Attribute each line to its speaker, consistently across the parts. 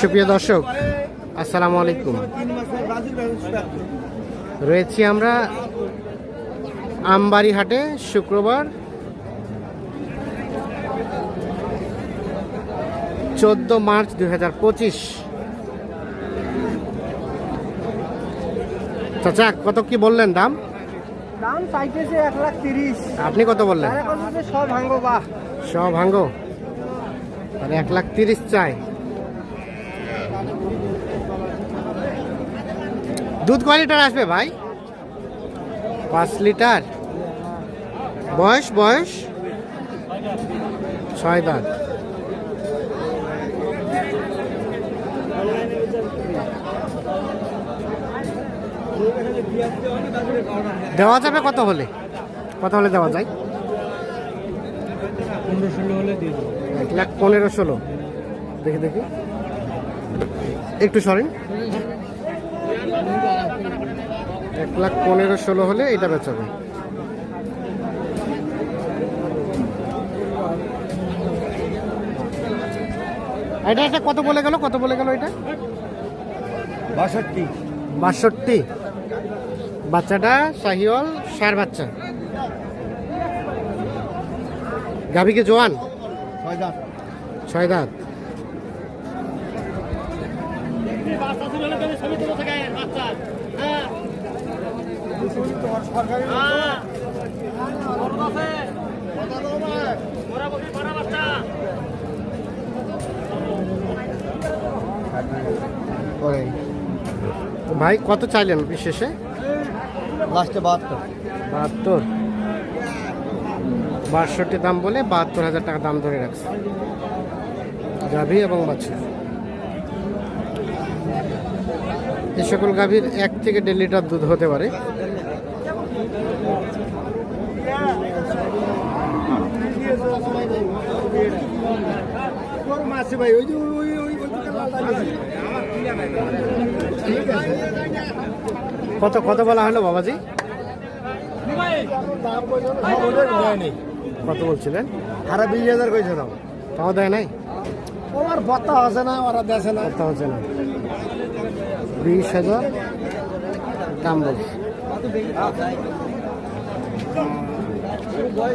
Speaker 1: সুপ্রিয় দর্শক আসসালামু আলাইকুম। রয়েছি আমরা আমবাড়ি হাটে শুক্রবার চোদ্দ মার্চ দুই হাজার পঁচিশ। চাচা কত কি বললেন দাম?
Speaker 2: দাম চাইতেছে এক লাখ তিরিশ।
Speaker 1: আপনি কত বললেন?
Speaker 2: সব ভাঙ্গো বা
Speaker 1: সব ভাঙ্গো তাহলে এক লাখ তিরিশ চাই। দুধ কয় লিটার আসবে ভাই? পাঁচ লিটার? বয়স বয়স? ছয় দাঁত। দেওয়া যাবে কত হলে? কত হলে দেওয়া যায়? এক লাখ পনেরো ষোলো। দেখি দেখি। একটু সরেন। এক লাখ পনেরো ষোলো হলে এটা বেচাবে এটা এটা কত বলে গেল? কত বলে গেল এটা?
Speaker 2: বাষট্টি।
Speaker 1: বাষট্টি। বাচ্চাটা শাহিওয়াল সার বাচ্চা। গাভীকে জোয়ান?
Speaker 2: ছয় দাম
Speaker 1: ছয় দাঁত। ভাই কত চাইলেন বিশেষে?
Speaker 2: লাস্টে বাহাত্তর।
Speaker 1: বাহাত্তর। বাষট্টি দাম বলে বাহাত্তর হাজার টাকা দাম ধরে রাখছে। গাভী এবং বাচ্চা এ সকল গাভীর এক থেকে দেড় লিটার দুধ হতে পারে।
Speaker 2: মাসে ভাই ওই যে ওই ওই আছে।
Speaker 1: কত কত বলা হলো বাবাজি। কত বলছিলেন?
Speaker 2: আরে বিশ হাজার কইছে দাম
Speaker 1: তাও দেয় নাই?
Speaker 2: ওর ভত্তা আছে না ওরা দেশে না।
Speaker 1: কত হচ্ছে না। বিশ হাজার? দাম বলছে।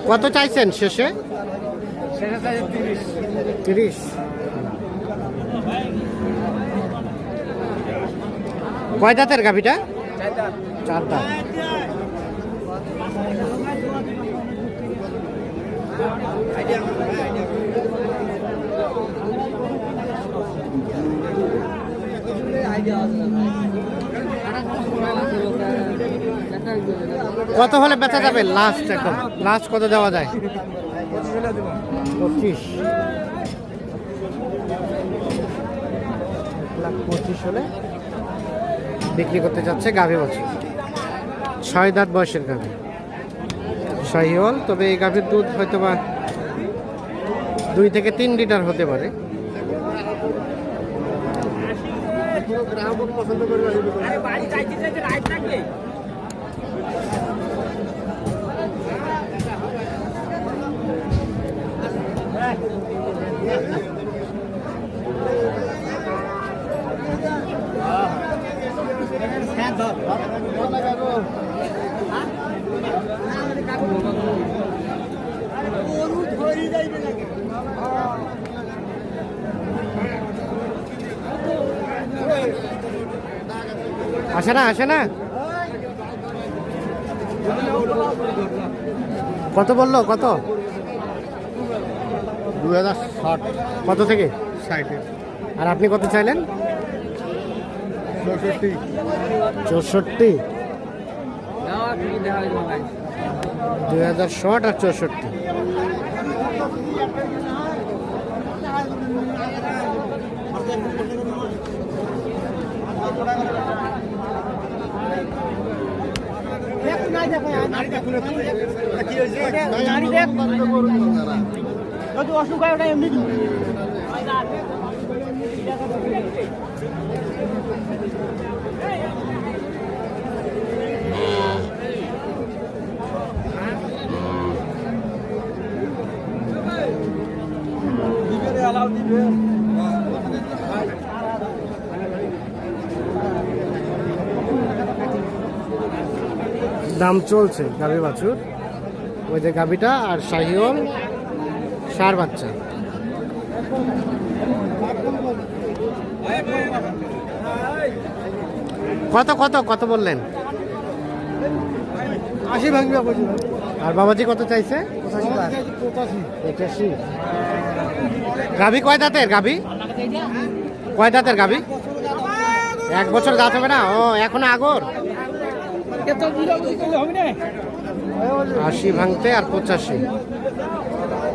Speaker 1: কত চাইছেন শেষে?
Speaker 2: তিরিশ।
Speaker 1: কয় দাঁতের গাভিটা? চার দাঁত। কত হলে বেচা যাবে লাস্ট একদম লাস্ট কত দেওয়া যায়? পঁচিশ। লাখ পঁচিশ বিক্রি করতে যাচ্ছে গাভী বছর। ছয় দাঁত বয়সের গাভী। শাহিওয়াল তবে এই গাভীর দুধ হয়তো বা দুই থেকে তিন লিটার হতে পারে।
Speaker 2: গ্রাহক
Speaker 1: আসে না আসে না। কত বলল কত?
Speaker 2: দু হাজার ষাট।
Speaker 1: কত থেকে?
Speaker 2: ষাটে।
Speaker 1: আর আপনি কত চাইলেন?
Speaker 2: চৌষট্টি
Speaker 1: দুই হাজার ষাট আর চৌষট্টি
Speaker 3: অসুখ হয় ওটা এমনি
Speaker 1: দাম চলছে গাভী বাছুর। ওই যে গাভীটা আর শাহিওল সার বাচ্চা। কত কত কত বললেন?
Speaker 2: আশি ভাঙবে
Speaker 1: আর বাবাজি কত চাইছে?
Speaker 2: পঁচাশি
Speaker 1: একাশি। কয় দাঁতের গাভী? কয় দাঁতের গাভী? এক বছর দাঁত হবে না? ও এখন আগর? আশি ভাঙতে আর পঁচাশি।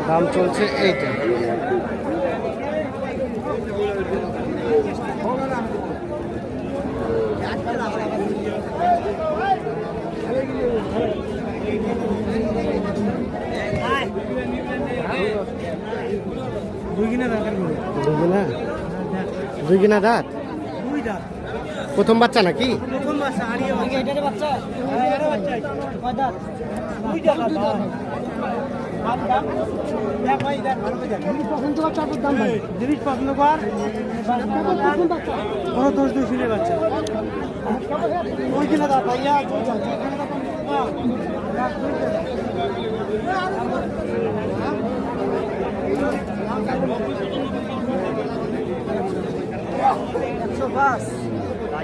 Speaker 1: দাম চলছে এইটা। দুই কিনা দুই কিনা দাঁত? প্রথম বাচ্চা নাকি?
Speaker 2: জিনিস পছন্দ কর কোনো দোষ দোষ নেই বাচ্চা ওই কিনা দা ভাইয়া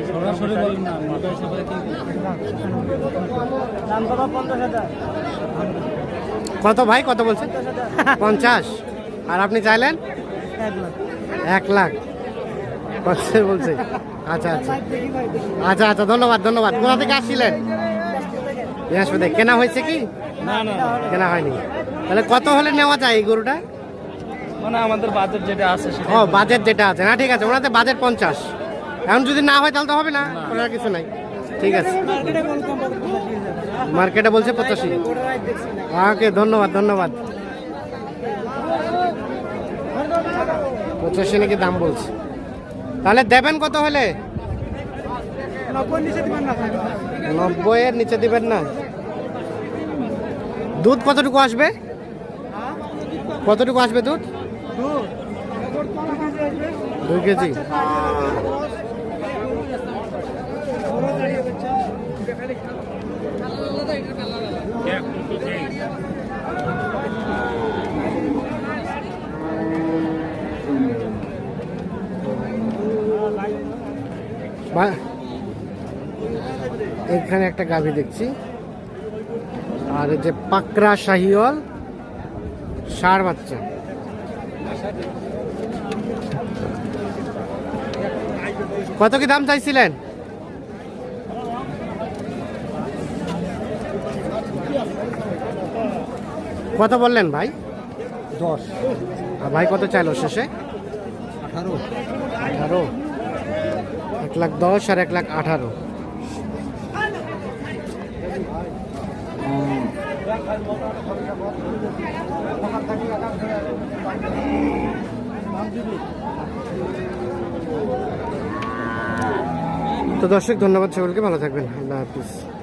Speaker 2: সরাসরি বলুন না দাম কত? পঞ্চাশ হাজার।
Speaker 1: কত ভাই কত বলছেন? পঞ্চাশ আর আপনি চাইলেন?
Speaker 2: এক লাখ।
Speaker 1: পঞ্চাশ বলছে। আচ্ছা আচ্ছা। আচ্ছা আচ্ছা ধন্যবাদ ধন্যবাদ। কোথা থেকে আসছিলেন? কেনা হয়েছে কি?
Speaker 2: না না।
Speaker 1: কেনা হয়নি। তাহলে কত হলে নেওয়া যায় এই গরুটা?
Speaker 2: মানে আমাদের বাজেট যেটা আছে সেটা
Speaker 1: ও বাজেট যেটা আছে। না ঠিক আছে ওনাদের বাজেট পঞ্চাশ। এখন যদি না হয় তাহলে তো হবে না করার কিছু নাই। ঠিক আছে।
Speaker 2: মার্কেটে
Speaker 1: বলছে পঁচাশি। ওকে ধন্যবাদ ধন্যবাদ। পঁচাশি নাকি দাম বলছে। তাহলে দেবেন কত হলে?
Speaker 2: নব্বই
Speaker 1: এর নিচে দিবেন না। দুধ কতটুকু আসবে? কতটুকু আসবে দুধ? দুই কেজি। এখানে একটা গাভী দেখছি। আর যে পাকড়া শাহিওয়াল সার বাচ্চা। কত কি দাম চাইছিলেন? কত বললেন ভাই?
Speaker 2: দশ।
Speaker 1: আর ভাই কত চাইলো শেষে?
Speaker 2: আঠারো।
Speaker 1: আঠারো। এক লাখ দশ আর এক লাখ আঠারো। তো দর্শক ধন্যবাদ সকলকে। ভালো থাকবেন। আল্লাহ হাফিজ।